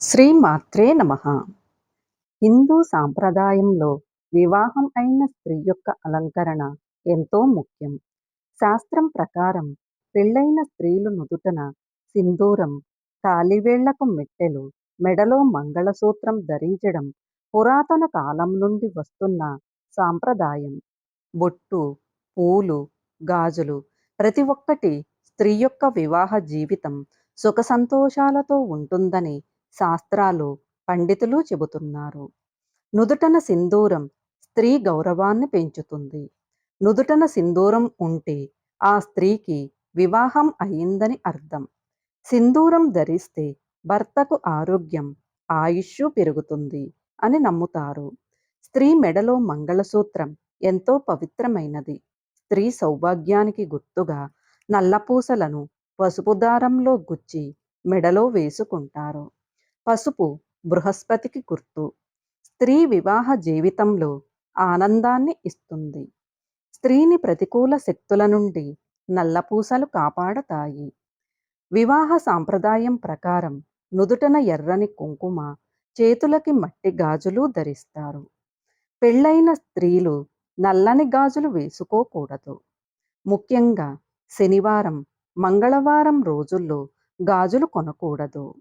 శ్రీ మాత్రే నమ. హిందూ సాంప్రదాయంలో వివాహం అయిన స్త్రీ యొక్క అలంకరణ ఎంతో ముఖ్యం. శాస్త్రం ప్రకారం పెళ్ళైన స్త్రీలు నుదుటన సింధూరం కాలివేళ్ళకు మెట్టెలు మెడలో మంగళసూత్రం ధరించడం పురాతన కాలం నుండి వస్తున్న సాంప్రదాయం. బొట్టు పూలు గాజులు ప్రతి ఒక్కటి స్త్రీ యొక్క వివాహ జీవితం సుఖ సంతోషాలతో ఉంటుందని శాస్త్రాలు పండితులు చెబుతున్నారు. నుదుటన సింధూరం స్త్రీ గౌరవాన్ని పెంచుతుంది. నుదుటన సింధూరం ఉంటే ఆ స్త్రీకి వివాహం అయిందని అర్థం. సింధూరం ధరిస్తే భర్తకు ఆరోగ్యం ఆయుష్ పెరుగుతుంది అని నమ్ముతారు. స్త్రీ మెడలో మంగళసూత్రం ఎంతో పవిత్రమైనది. స్త్రీ సౌభాగ్యానికి గుర్తుగా నల్లపూసలను పసుపు దారంలో గుచ్చి మెడలో వేసుకుంటారు. పసుపు బృహస్పతికి గుర్తు. స్త్రీ వివాహ జీవితంలో ఆనందాన్ని ఇస్తుంది. స్త్రీని ప్రతికూల శక్తుల నుండి నల్లపూసలు కాపాడతాయి. వివాహ సాంప్రదాయం ప్రకారం నుదుటన ఎర్రని కుంకుమ చేతులకి మట్టి గాజులు ధరిస్తారు. పెళ్ళైన స్త్రీలు నల్లని గాజులు వేసుకోకూడదు. ముఖ్యంగా శనివారం మంగళవారం రోజుల్లో గాజులు కొనకూడదు.